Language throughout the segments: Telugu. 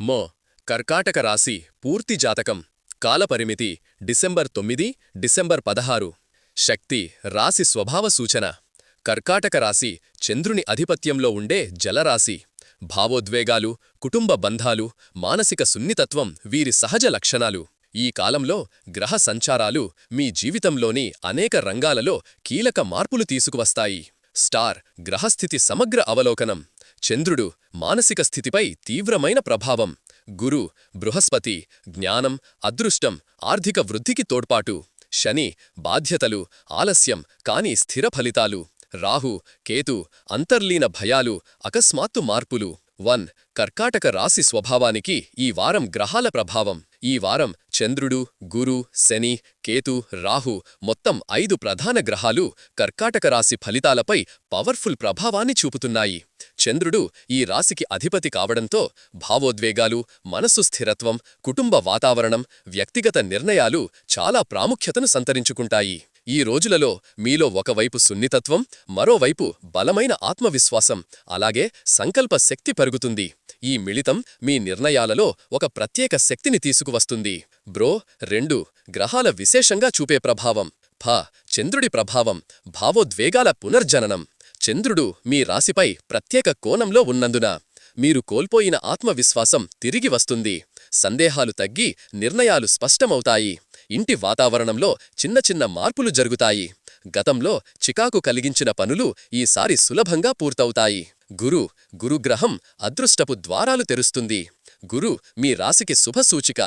మో. కర్కాటక రాశి పూర్తి జాతకం. కాలపరిమితి డిసెంబర్ తొమ్మిది డిసెంబర్ పదహారు. శక్తి రాశి స్వభావ సూచన. కర్కాటక రాశి చంద్రుని అధిపత్యంలో ఉండే జలరాశి. భావోద్వేగాలు కుటుంబ బంధాలు మానసిక సున్నితత్వం వీరి సహజ లక్షణాలు. ఈ కాలంలో గ్రహ సంచారాలు మీ జీవితంలోని అనేక రంగాలలో కీలక మార్పులు తీసుకువస్తాయి. స్టార్ గ్రహస్థితి సమగ్ర అవలోకనం. చంద్రుడు మానసిక స్థితిపై తీవ్రమైన ప్రభావం. గురు బృహస్పతి జ్ఞానం అదృష్టం ఆర్థిక వృద్ధికి తోడ్పాటు. శని బాధ్యతలు ఆలస్యం కాని స్థిర ఫలితాలు. రాహు కేతు అంతర్లీన భయాలు అకస్మాత్తు మార్పులు. వన్ కర్కాటక రాశి స్వభావానికి ఈ వారం గ్రహాల ప్రభావం. ఈ వారం చంద్రుడు గురు శని కేతు రాహు మొత్తం ఐదు ప్రధాన గ్రహాలు కర్కాటక రాశి ఫలితాలపై పవర్ఫుల్ ప్రభావాన్ని చూపుతున్నాయి. చంద్రుడు ఈ రాశికి అధిపతి కావడంతో భావోద్వేగాలు మనస్సు స్థిరత్వం కుటుంబ వాతావరణం వ్యక్తిగత నిర్ణయాలు చాలా ప్రాముఖ్యతను సంతరించుకుంటాయి. ఈ రోజులలో మీలో ఒకవైపు సున్నితత్వం మరోవైపు బలమైన ఆత్మవిశ్వాసం అలాగే సంకల్ప శక్తి పెరుగుతుంది. ఈ మిళితం మీ నిర్ణయాలలో ఒక ప్రత్యేక శక్తిని తీసుకువస్తుంది. బ్రో రెండు గ్రహాల విశేషంగా చూపే ప్రభావం. ఫ చంద్రుడి ప్రభావం భావోద్వేగాల పునర్జననం. చంద్రుడు మీ రాశిపై ప్రత్యేక కోణంలో ఉన్నందున మీరు కోల్పోయిన ఆత్మవిశ్వాసం తిరిగి వస్తుంది. సందేహాలు తగ్గి నిర్ణయాలు స్పష్టమవుతాయి. ఇంటి వాతావరణంలో చిన్న చిన్న మార్పులు జరుగుతాయి. గతంలో చికాకు కలిగించిన పనులు ఈసారి సులభంగా పూర్తవుతాయి. గురు గురుగ్రహం అదృష్టపు ద్వారాలు తెరుస్తుంది. గురు మీ రాశికి శుభసూచిక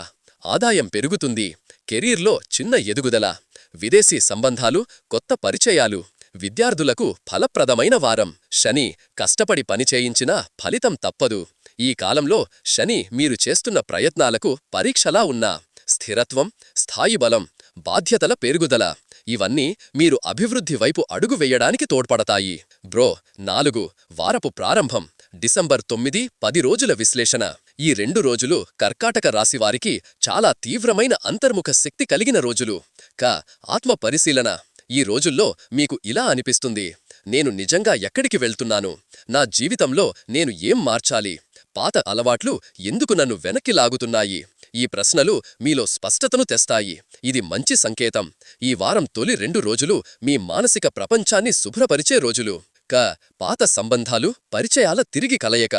ఆదాయం పెరుగుతుంది. కెరీర్లో చిన్న ఎదుగుదల. విదేశీ సంబంధాలు కొత్త పరిచయాలు. విద్యార్థులకు ఫలప్రదమైన వారం. శని కష్టపడి పనిచేయించినా ఫలితం తప్పదు. ఈ కాలంలో శని మీరు చేస్తున్న ప్రయత్నాలకు పరీక్షలా ఉన్నా. స్థిరత్వం స్థాయి బలం బాధ్యతల పెరుగుదల ఇవన్నీ మీరు అభివృద్ధి వైపు అడుగు వేయడానికి తోడ్పడతాయి. బ్రో నాలుగు వారపు ప్రారంభం డిసెంబర్ తొమ్మిది పది రోజుల విశ్లేషణ. ఈ రెండు రోజులు కర్కాటక రాశివారికి చాలా తీవ్రమైన అంతర్ముఖ శక్తి కలిగిన రోజులు. క ఆత్మ పరిశీలన. ఈ రోజుల్లో మీకు ఇలా అనిపిస్తుంది. నేను నిజంగా ఎక్కడికి వెళ్తున్నాను? నా జీవితంలో నేను ఏం మార్చాలి? పాత అలవాట్లు ఎందుకు నన్ను వెనక్కి లాగుతున్నాయి? ఈ ప్రశ్నలు మీలో స్పష్టతను తెస్తాయి. ఇది మంచి సంకేతం. ఈ వారం తొలి రెండు రోజులు మీ మానసిక ప్రపంచాన్ని శుభ్రపరిచే రోజులు. క. పాత సంబంధాలు పరిచయాల తిరిగి కలయక.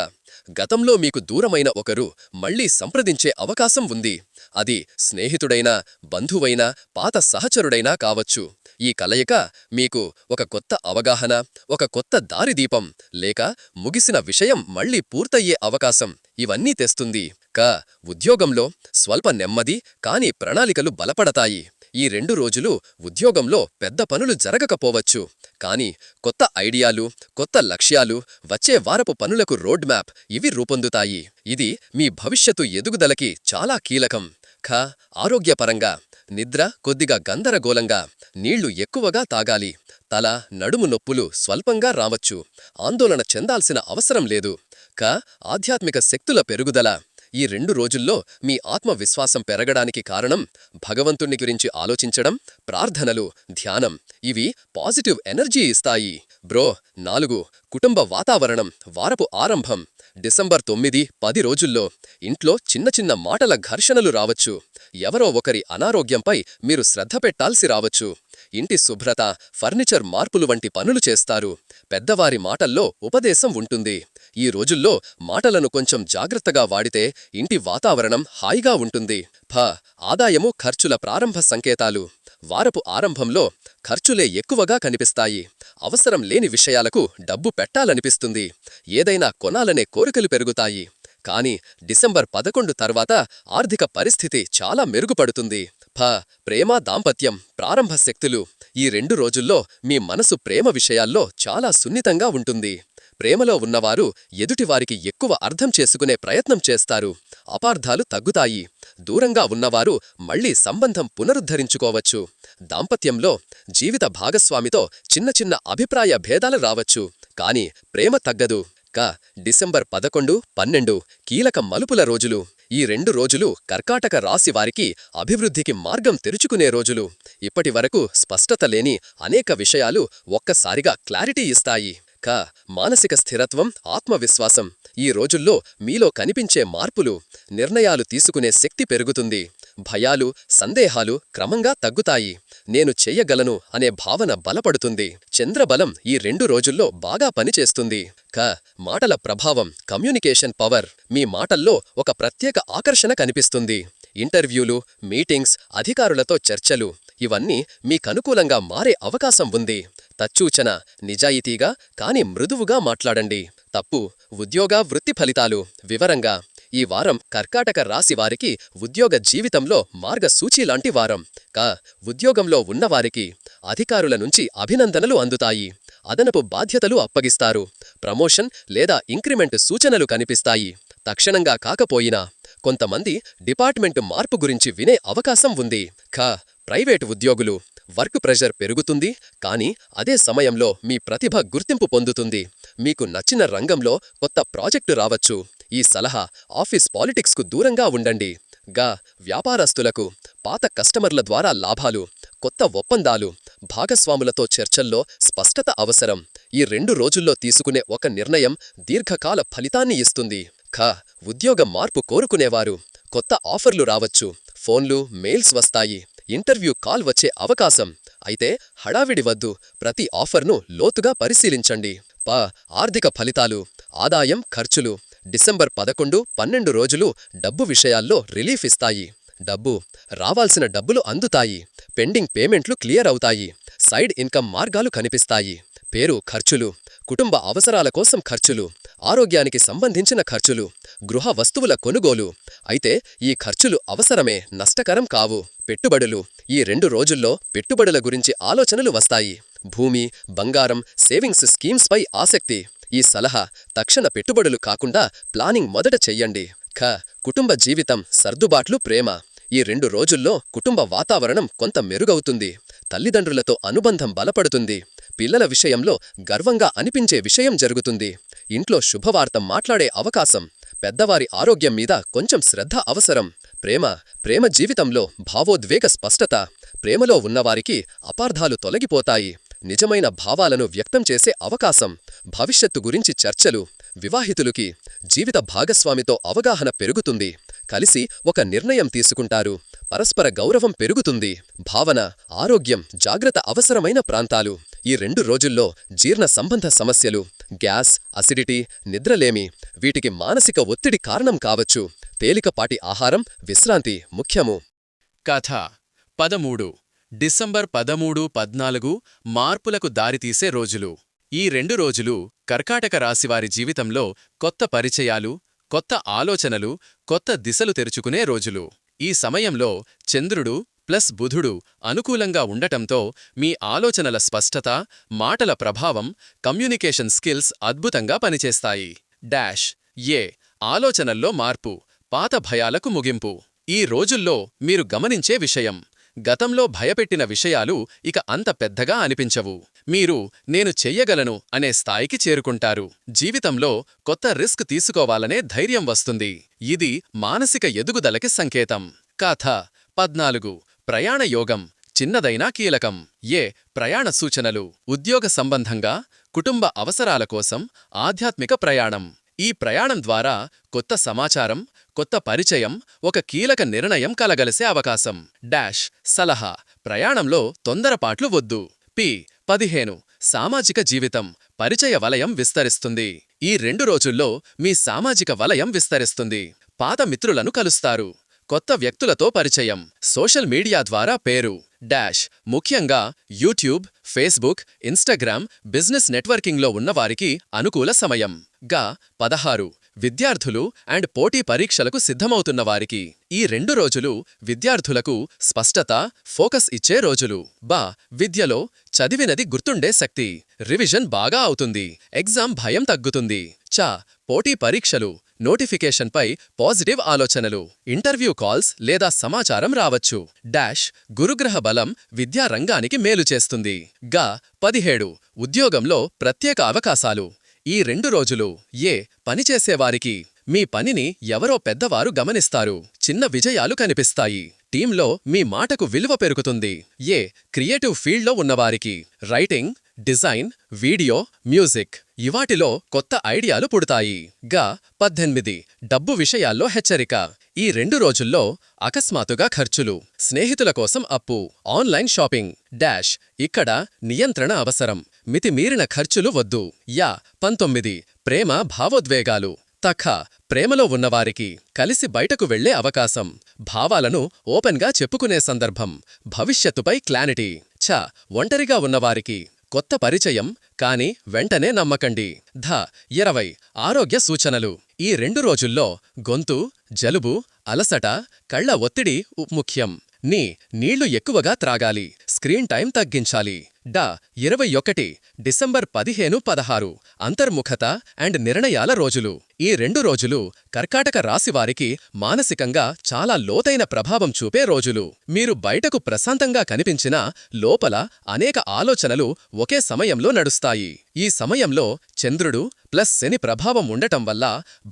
గతంలో మీకు దూరమైన ఒకరు మళ్ళీ సంప్రదించే అవకాశం ఉంది. అది స్నేహితుడైనా బంధువైనా పాత సహచరుడైనా కావచ్చు. ఈ కలయిక మీకు ఒక కొత్త అవగాహన ఒక కొత్త దారిదీపం లేక ముగిసిన విషయం మళ్ళీ పూర్తయ్యే అవకాశం. ఇవన్నీ తెస్తుంది. క ఉద్యోగంలో స్వల్ప నెమ్మది కాని ప్రణాళికలు బలపడతాయి. ఈ రెండు రోజులు ఉద్యోగంలో పెద్ద పనులు జరగకపోవచ్చు. కాని కొత్త ఐడియాలు కొత్త లక్ష్యాలు వచ్చే వారపు పనులకు రోడ్ మ్యాప్ ఇవి రూపొందుతాయి. ఇది మీ భవిష్యత్తు ఎదుగుదలకి చాలా కీలకం. ఖ ఆరోగ్యపరంగా. నిద్ర కొద్దిగా గందరగోళంగా. నీళ్ళు ఎక్కువగా తాగాలి. తల నడుము నొప్పులు స్వల్పంగా రావచ్చు. ఆందోళన చెందాల్సిన అవసరం లేదు. క. ఆధ్యాత్మిక శక్తుల పెరుగుదల. ఈ రెండు రోజుల్లో మీ ఆత్మవిశ్వాసం పెరగడానికి కారణం భగవంతుణ్ణి గురించి ఆలోచించడం ప్రార్థనలు ధ్యానం. ఇవి పాజిటివ్ ఎనర్జీ ఇస్తాయి. బ్రో నాలుగు. కుటుంబ వాతావరణం. వారపు ఆరంభం. డిసెంబర్ తొమ్మిది పది రోజుల్లో ఇంట్లో చిన్న చిన్న మాటల ఘర్షణలు రావచ్చు. ఎవరో ఒకరి అనారోగ్యంపై మీరు శ్రద్ధ పెట్టాల్సి రావచ్చు. ఇంటి శుభ్రత ఫర్నిచర్ మార్పులు వంటి పనులు చేస్తారు. పెద్దవారి మాటల్లో ఉపదేశం ఉంటుంది. ఈ రోజుల్లో మాటలను కొంచెం జాగ్రత్తగా వాడితే ఇంటి వాతావరణం హాయిగా ఉంటుంది. ఫ. ఆదాయము ఖర్చుల ప్రారంభ సంకేతాలు. వారపు ఆరంభంలో ఖర్చులే ఎక్కువగా కనిపిస్తాయి. అవసరం లేని విషయాలకు డబ్బు పెట్టాలనిపిస్తుంది. ఏదైనా కొనాలనే కోరికలు పెరుగుతాయి. కాని డిసెంబర్ పదకొండు తర్వాత ఆర్థిక పరిస్థితి చాలా మెరుగుపడుతుంది. ఫ. ప్రేమ దాంపత్యం ప్రారంభ శక్తులు ఈ రెండు రోజుల్లో మీ మనసు ప్రేమ విషయాల్లో చాలా సున్నితంగా ఉంటుంది. ప్రేమలో ఉన్నవారు ఎదుటివారికి ఎక్కువ అర్థం చేసుకునే ప్రయత్నం చేస్తారు. అపార్థాలు తగ్గుతాయి. దూరంగా ఉన్నవారు మళ్ళీ సంబంధం పునరుద్ధరించుకోవచ్చు. దాంపత్యంలో జీవిత భాగస్వామితో చిన్న చిన్న అభిప్రాయ భేదాలు రావచ్చు. కాని ప్రేమ తగ్గదు. క. డిసెంబర్ పదకొండు పన్నెండు కీలక మలుపుల రోజులు. ఈ రెండు రోజులు కర్కాటక రాశి వారికి అభివృద్ధికి మార్గం తెరుచుకునే రోజులు. ఇప్పటివరకు స్పష్టత లేని అనేక విషయాలు ఒక్కసారిగా క్లారిటీ ఇస్తాయి. క మానసిక స్థిరత్వం ఆత్మవిశ్వాసం ఈ రోజుల్లో మీలో కనిపించే మార్పులు నిర్ణయాలు తీసుకునే శక్తి పెరుగుతుంది. భయాలు సందేహాలు క్రమంగా తగ్గుతాయి. నేను చెయ్యగలను అనే భావన బలపడుతుంది. చంద్రబలం ఈ రెండు రోజుల్లో బాగా పనిచేస్తుంది. క. మాటల ప్రభావం కమ్యూనికేషన్ పవర్ మీ మాటల్లో ఒక ప్రత్యేక ఆకర్షణ కనిపిస్తుంది. ఇంటర్వ్యూలు మీటింగ్స్ అధికారులతో చర్చలు ఇవన్నీ మీకనుకూలంగా మారే అవకాశం ఉంది. తచ్చూచన నిజాయితీగా కాని మృదువుగా మాట్లాడండి. తప్పు ఉద్యోగ వృత్తి ఫలితాలు. వివరంగా ఈ వారం కర్కాటక రాశి వారికి ఉద్యోగ జీవితంలో మార్గసూచి లాంటి వారం. కా ఉద్యోగంలో ఉన్నవారికి అధికారుల నుంచి అభినందనలు అందుతాయి. అదనపు బాధ్యతలు అప్పగిస్తారు. ప్రమోషన్ లేదా ఇంక్రిమెంట్ సూచనలు కనిపిస్తాయి. తక్షణంగా కాకపోయినా కొంతమంది డిపార్ట్మెంటు మార్పు గురించి వినే అవకాశం ఉంది. ఖ ప్రైవేటు ఉద్యోగులు వర్క్ ప్రెషర్ పెరుగుతుంది కానీ అదే సమయంలో మీ ప్రతిభ గుర్తింపు పొందుతుంది. మీకు నచ్చిన రంగంలో కొత్త ప్రాజెక్టు రావచ్చు. ఈ సలహా ఆఫీస్ పాలిటిక్స్కు దూరంగా ఉండండి. గా వ్యాపారస్తులకు పాత కస్టమర్ల ద్వారా లాభాలు కొత్త ఒప్పందాలు భాగస్వాములతో చర్చల్లో స్పష్టత అవసరం. ఈ రెండు రోజుల్లో తీసుకునే ఒక నిర్ణయం దీర్ఘకాల ఫలితాన్ని ఇస్తుంది. ఖ ఉద్యోగ మార్పు కోరుకునేవారు. కొత్త ఆఫర్లు రావచ్చు. ఫోన్లు మెయిల్స్ వస్తాయి. ఇంటర్వ్యూ కాల్ వచ్చే అవకాశం. అయితే హడావిడి వద్దు. ప్రతి ఆఫర్ను లోతుగా పరిశీలించండి. ప. ఆర్థిక ఫలితాలు. ఆదాయం ఖర్చులు. డిసెంబర్ పదకొండు పన్నెండు రోజులు డబ్బు విషయాల్లో రిలీఫ్ ఇస్తాయి. డబ్బు. రావాల్సిన డబ్బులు అందుతాయి. పెండింగ్ పేమెంట్లు క్లియర్ అవుతాయి. సైడ్ ఇన్కమ్ మార్గాలు కనిపిస్తాయి. పేరు ఖర్చులు. కుటుంబ అవసరాల కోసం ఖర్చులు. ఆరోగ్యానికి సంబంధించిన ఖర్చులు. గృహ వస్తువుల కొనుగోలు. అయితే ఈ ఖర్చులు అవసరమే నష్టకరం కావు. పెట్టుబడులు. ఈ రెండు రోజుల్లో పెట్టుబడుల గురించి ఆలోచనలు వస్తాయి. భూమి బంగారం సేవింగ్స్ స్కీమ్స్పై ఆసక్తి. ఈ సలహా తక్షణ పెట్టుబడులు కాకుండా ప్లానింగ్ మొదట చెయ్యండి. ఖ కుటుంబ జీవితం సర్దుబాట్లు ప్రేమ. ఈ రెండు రోజుల్లో కుటుంబ వాతావరణం కొంత మెరుగవుతుంది. తల్లిదండ్రులతో అనుబంధం బలపడుతుంది. పిల్లల విషయంలో గర్వంగా అనిపించే విషయం జరుగుతుంది. ఇంట్లో శుభవార్త మాట్లాడే అవకాశం. పెద్దవారి ఆరోగ్యం మీద కొంచెం శ్రద్ధ అవసరం. ప్రేమ ప్రేమ జీవితంలో భావోద్వేగ స్పష్టత ప్రేమలో ఉన్నవారికి అపార్థాలు తొలగిపోతాయి. నిజమైన భావాలను వ్యక్తం చేసే అవకాశం భవిష్యత్తు గురించి చర్చలు వివాహితులకి జీవిత భాగస్వామితో అవగాహన పెరుగుతుంది. కలిసి ఒక నిర్ణయం తీసుకుంటారు. పరస్పర గౌరవం పెరుగుతుంది. భావన ఆరోగ్యం జాగ్రత్త అవసరమైన ప్రాంతాలు. ఈ రెండు రోజుల్లో జీర్ణ సంబంధ సమస్యలు గ్యాస్ అసిడిటీ నిద్రలేమి వీటికి మానసిక ఒత్తిడి కారణం కావచ్చు. తేలికపాటి ఆహారం విశ్రాంతి ముఖ్యము. కథ పదమూడు. డిసెంబర్ పదమూడు పద్నాలుగు మార్పులకు దారితీసే రోజులు. ఈ రెండు రోజులు కర్కాటక రాశివారి జీవితంలో కొత్త పరిచయాలు కొత్త ఆలోచనలు కొత్త దిశలు తెరుచుకునే రోజులు. ఈ సమయంలో చంద్రుడు ప్లస్ బుధుడు అనుకూలంగా ఉండటంతో మీ ఆలోచనల స్పష్టత మాటల ప్రభావం కమ్యూనికేషన్ స్కిల్స్ అద్భుతంగా పనిచేస్తాయి. డాష్ ఏ ఆలోచనల్లో మార్పు పాత భయాలకు ముగింపు. ఈ రోజుల్లో మీరు గమనించే విషయం. గతంలో భయపెట్టిన విషయాలు ఇక అంత పెద్దగా అనిపించవు. మీరు నేను చెయ్యగలను అనే స్థాయికి చేరుకుంటారు. జీవితంలో కొత్త రిస్క్ తీసుకోవాలనే ధైర్యం వస్తుంది. ఇది మానసిక ఎదుగుదలకి సంకేతం. కథ పద్నాలుగు. ప్రయాణ యోగం. చిన్నదైనా కీలకం. ఏ. ప్రయాణ సూచనలు. ఉద్యోగ సంబంధంగా. కుటుంబ అవసరాల కోసం. ఆధ్యాత్మిక ప్రయాణం. ఈ ప్రయాణం ద్వారా కొత్త సమాచారం కొత్త పరిచయం ఒక కీలక నిర్ణయం కలగలిసే అవకాశం. డాష్ సలహా ప్రయాణంలో తొందరపాట్లు వద్దు. పి పదిహేను సామాజిక జీవితం పరిచయ వలయం విస్తరిస్తుంది. ఈ రెండు రోజుల్లో మీ సామాజిక వలయం విస్తరిస్తుంది. పాత మిత్రులను కలుస్తారు. కొత్త వ్యక్తులతో పరిచయం సోషల్ మీడియా ద్వారా పేరు. డాష్ ముఖ్యంగా యూట్యూబ్ ఫేస్బుక్ ఇన్స్టాగ్రామ్ బిజినెస్ నెట్వర్కింగ్లో ఉన్నవారికి అనుకూల సమయం. గా పదహారు విద్యార్థులు అండ్ పోటీ పరీక్షలకు సిద్ధమవుతున్న వారికి ఈ రెండు రోజులు విద్యార్థులకు స్పష్టత ఫోకస్ ఇచ్చే రోజులు. బా విద్యలో చదివినది గుర్తుండే శక్తి. రివిజన్ బాగా అవుతుంది. ఎగ్జామ్ భయం తగ్గుతుంది. చ పోటీ పరీక్షలు నోటిఫికేషన్పై పాజిటివ్ ఆలోచనలు. ఇంటర్వ్యూ కాల్స్ లేదా సమాచారం రావచ్చు. డాష్ గురుగ్రహ బలం విద్యారంగానికి మేలు చేస్తుంది. గా పదిహేడు ఉద్యోగంలో ప్రత్యేక అవకాశాలు. ఈ రెండు రోజులు ఏ పనిచేసేవారికి మీ పనిని ఎవరో పెద్దవారు గమనిస్తారు. చిన్న విజయాలు కనిపిస్తాయి. టీంలో మీ మాటకు విలువ పెరుగుతుంది. ఏ క్రియేటివ్ ఫీల్డ్లో ఉన్నవారికి రైటింగ్ డిజైన్ వీడియో మ్యూజిక్ ఇవాటిలో కొత్త ఐడియాలు పుడతాయి. గా పద్దెనిమిది డబ్బు విషయాల్లో హెచ్చరిక. ఈ రెండు రోజుల్లో అకస్మాత్తుగా ఖర్చులు స్నేహితుల కోసం అప్పు ఆన్లైన్ షాపింగ్ డాష్ ఇక్కడ నియంత్రణ అవసరం. మితిమీరిన ఖర్చులు వద్దు. యా పంతొమ్మిది. ప్రేమ భావోద్వేగాలు. తఖ ప్రేమలో ఉన్నవారికి కలిసి బయటకు వెళ్ళే అవకాశం. భావాలను ఓపెన్గా చెప్పుకునే సందర్భం. భవిష్యత్తుపై క్లారిటీ ఛ ఒంటరిగా ఉన్నవారికి కొత్త పరిచయం కాని వెంటనే నమ్మకండి. ధ ఇరవై. ఆరోగ్య సూచనలు. ఈ రెండు రోజుల్లో గొంతు జలుబు అలసట కళ్ళ ఒత్తిడి ముఖ్యం. నీ నీళ్ళు ఎక్కువగా త్రాగాలి. స్క్రీన్ టైం తగ్గించాలి. డా ఇరవై ఒకటి డిసెంబర్ పదిహేను పదహారు అంతర్ముఖత అండ్ నిర్ణయాల రోజులు. ఈ రెండు రోజులు కర్కాటక రాశివారికి మానసికంగా చాలా లోతైన ప్రభావం చూపే రోజులు. మీరు బయటకు ప్రశాంతంగా కనిపించినా లోపల అనేక ఆలోచనలు ఒకే సమయంలో నడుస్తాయి. ఈ సమయంలో చంద్రుడు ప్లస్ శని ప్రభావం ఉండటం వల్ల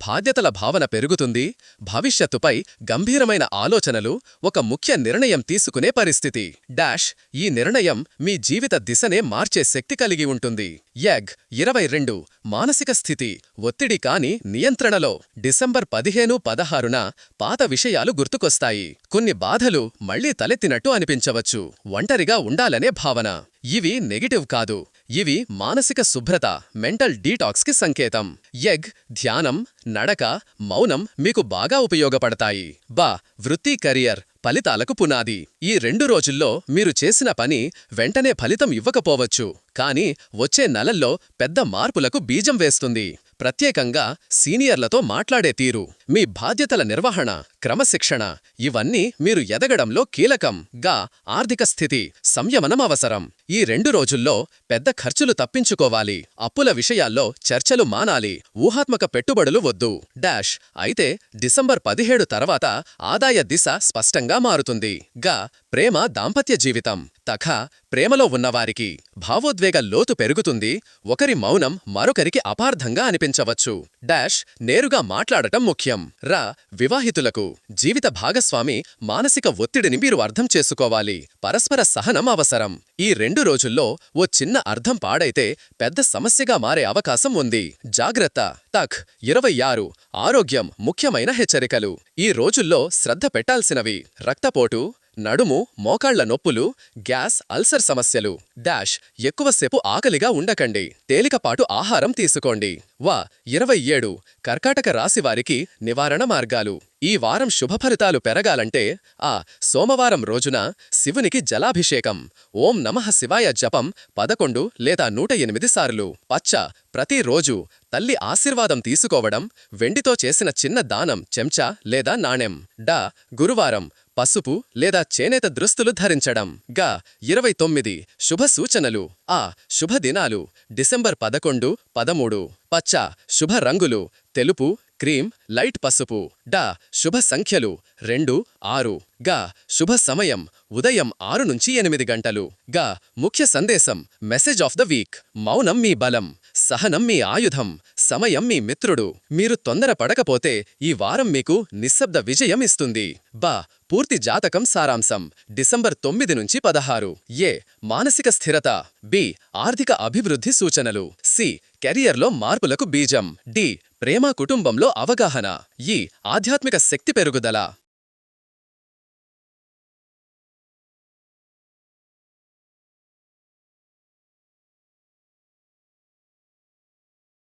బాధ్యతల భావన పెరుగుతుంది. భవిష్యత్తుపై గంభీరమైన ఆలోచనలు ఒక ముఖ్య నిర్ణయం తీసుకునే పరిస్థితి. డాష్ ఈ నిర్ణయం మీ జీవిత దిశనే మార్చే శక్తి కలిగి ఉంటుంది. యగ్ ఇరవై రెండు మానసిక స్థితి ఒత్తిడి కాని నియంత్రణలో డిసెంబర్ పదిహేను పదహారున పాత విషయాలు గుర్తుకొస్తాయి. కొన్ని బాధలు మళ్ళీ తలెత్తినట్టు అనిపించవచ్చు. ఒంటరిగా ఉండాలనే భావన. ఇవి నెగిటివ్ కాదు. ఇవి మానసిక శుభ్రత మెంటల్ డీటాక్స్కి సంకేతం. ఎగ్ ధ్యానం నడక మౌనం మీకు బాగా ఉపయోగపడతాయి. బా వృత్తి కెరియర్. ఫలితాలకు పునాది. ఈ రెండు రోజుల్లో మీరు చేసిన పని వెంటనే ఫలితం ఇవ్వకపోవచ్చు. కానీ వచ్చే నెలల్లో పెద్ద మార్పులకు బీజం వేస్తుంది. ప్రత్యేకంగా సీనియర్లతో మాట్లాడే తీరు. మీ బాధ్యతల నిర్వహణ క్రమశిక్షణ ఇవన్నీ మీరు ఎదగడంలో కీలకం. గా ఆర్థిక స్థితి సంయమనం అవసరం. ఈ రెండు రోజుల్లో పెద్ద ఖర్చులు తప్పించుకోవాలి. అప్పుల విషయాల్లో చర్చలు మానాలి. ఊహాత్మక పెట్టుబడులు వద్దు. డాష్ అయితే డిసెంబర్ పదిహేడు తర్వాత ఆదాయ దిశ స్పష్టంగా మారుతుంది. గా ప్రేమ దాంపత్య జీవితం. తఖ ప్రేమలో ఉన్నవారికి భావోద్వేగ లోతు పెరుగుతుంది. ఒకరి మౌనం మరొకరికి అపార్థంగా అనిపించవచ్చు. డాష్ నేరుగా మాట్లాడటం ముఖ్యం. రా వివాహితులకు. జీవిత భాగస్వామి మానసిక ఒత్తిడిని మీరు అర్థం చేసుకోవాలి. పరస్పర సహనం అవసరం. ఈ రెండు రోజుల్లో ఓ చిన్న అర్థం పాడైతే పెద్ద సమస్యగా మారే అవకాశం ఉంది. జాగ్రత్త. తక్. ఇరవై ఆరు. ఆరోగ్యం ముఖ్యమైన హెచ్చరికలు. ఈ రోజుల్లో శ్రద్ధ పెట్టాల్సినవి. రక్తపోటు నడుము మోకాళ్ళ నొప్పులు గ్యాస్ అల్సర్ సమస్యలు. డాష్ ఎక్కువసేపు ఆకలిగా ఉండకండి. తేలికపాటు ఆహారం తీసుకోండి. వా ఇరవై ఏడు కర్కాటక రాశివారికి నివారణ మార్గాలు. ఈ వారం శుభఫలితాలు పెరగాలంటే ఆ సోమవారం రోజున శివునికి జలాభిషేకం. ఓం నమః శివాయ జపం పదకొండు లేదా నూట ఎనిమిది సార్లు. పచ్చ ప్రతిరోజు తల్లి ఆశీర్వాదం తీసుకోవడం వెండితో చేసిన చిన్న దానం చెంచా లేదా నాణెం. డా గురువారం పసుపు లేదా చేనేత దుస్తులు ధరించడం. గా ఇరవై తొమ్మిది శుభ సూచనలు. ఆ శుభదినాలు డిసెంబర్ పదకొండు పదమూడు. పచ్చ శుభ రంగులు. తెలుపు క్రీం లైట్ పసుపు. డా శుభ సంఖ్యలు రెండు ఆరు. గా శుభ సమయం ఉదయం ఆరు నుంచి ఎనిమిది గంటలు. గా ముఖ్య సందేశం మెసేజ్ ఆఫ్ ద వీక్ మౌనం మీ బలం. సహనం మీ ఆయుధం సమయం మీ మిత్రుడు. మీరు తొందరపడకపోతే ఈ వారం మీకు నిశ్శబ్ద విజయం ఇస్తుంది. బా పూర్తి జాతకం సారాంశం. డిసెంబర్ తొమ్మిది నుంచి పదహారు. ఏ మానసిక స్థిరత. బి ఆర్థిక అభివృద్ధి సూచనలు. సి కెరియర్లో మార్పులకు బీజం. డి ప్రేమ కుటుంబంలో అవగాహన. ఈ ఆధ్యాత్మిక శక్తి పెరుగుదల.